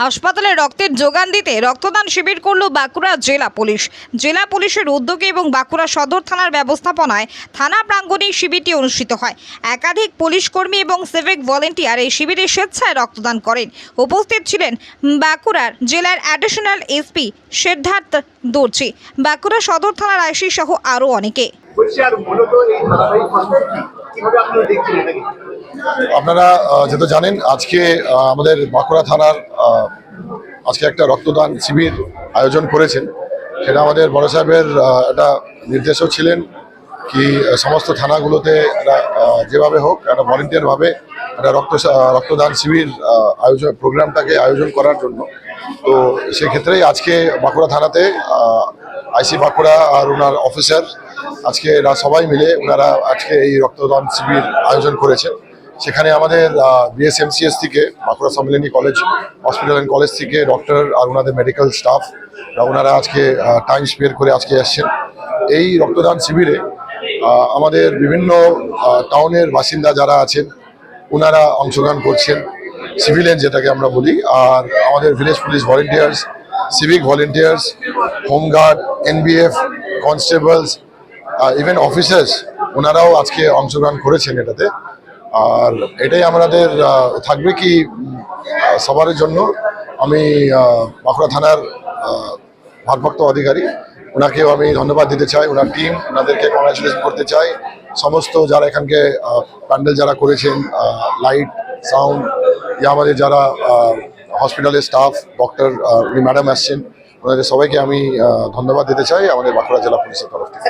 হাসপাতালে রক্তের যোগান দিতে রক্তদান শিবির করল বাঁকুড়া জেলা পুলিশ। জেলা পুলিশের উদ্যোগে এবং বাঁকুড়া সদর থানার ব্যবস্থাপনায় থানা প্রাঙ্গণে শিবিরটি অনুষ্ঠিত হয়। একাধিক পুলিশ কর্মী এবং সিভিক ভলেন্টিয়ার এই শিবিরে স্বেচ্ছায় রক্তদান করেন। উপস্থিত ছিলেন বাঁকুড়ার জেলার অ্যাডিশনাল এসপি সিদ্ধার্থ দর্জি। বাঁকুড়া সদর থানার আইসি সহ আরও অনেকে। আপনারা যেহেতু জানেন, আজকে আমাদের বাঁকুড়া থানার আজকে একটা রক্তদান শিবির আয়োজন করেছেন। সেটা আমাদের বড় সাহেবের একটা নির্দেশও ছিলেন কি সমস্ত থানাগুলোতে যেভাবে হোক, একটা ভলেন্টিয়ারভাবে একটা রক্ত রক্তদান শিবির আয়োজন, প্রোগ্রামটাকে আয়োজন করার জন্য। তো সেক্ষেত্রেই আজকে বাঁকুড়া থানাতে আইসি বাঁকুড়া আর ওনার অফিসার আজকে এরা সবাই মিলে ওনারা আজকে এই রক্তদান শিবির আয়োজন করেছেন সেখানে আমাদের বিএসএমসিএস থেকে, Bankura Sammilani college, hospital and college থেকে ডক্টর আর ওনাদের মেডিকেল স্টাফ ওনারা আজকে টাইম স্পেয়ার করে আজকে এসছেন। এই রক্তদান শিবিরে আমাদের বিভিন্ন টাউনের বাসিন্দা যারা আছেন, ওনারা অংশগ্রহণ করছেন। সিভিলিয়ান যেটাকে আমরা বলি, আর আমাদের village police volunteers, civic volunteers, home guard NBF constables even officers ওনারাও আজকে অংশগ্রহণ করেছেন এটাতে। আর এটাই আমাদের থাকবে কি সবার জন্য। আমি বাঁকুড়া থানার ভারপ্রাপ্ত অধিকারী। ওনাকেও আমি ধন্যবাদ দিতে চাই। ওনার টিম ওনাদেরকে কংগ্রাচুলেশন করতে চাই। সমস্ত যারা এখানকে প্যান্ডেল যারা করেছেন লাইট সাউন্ড আমাদের যারা হসপিটালের স্টাফ ডক্টর ম্যাডাম আসছেন, ওনাদের সবাইকে আমি ধন্যবাদ দিতে চাই আমাদের বাঁকুড়া জেলা পুলিশের তরফ থেকে।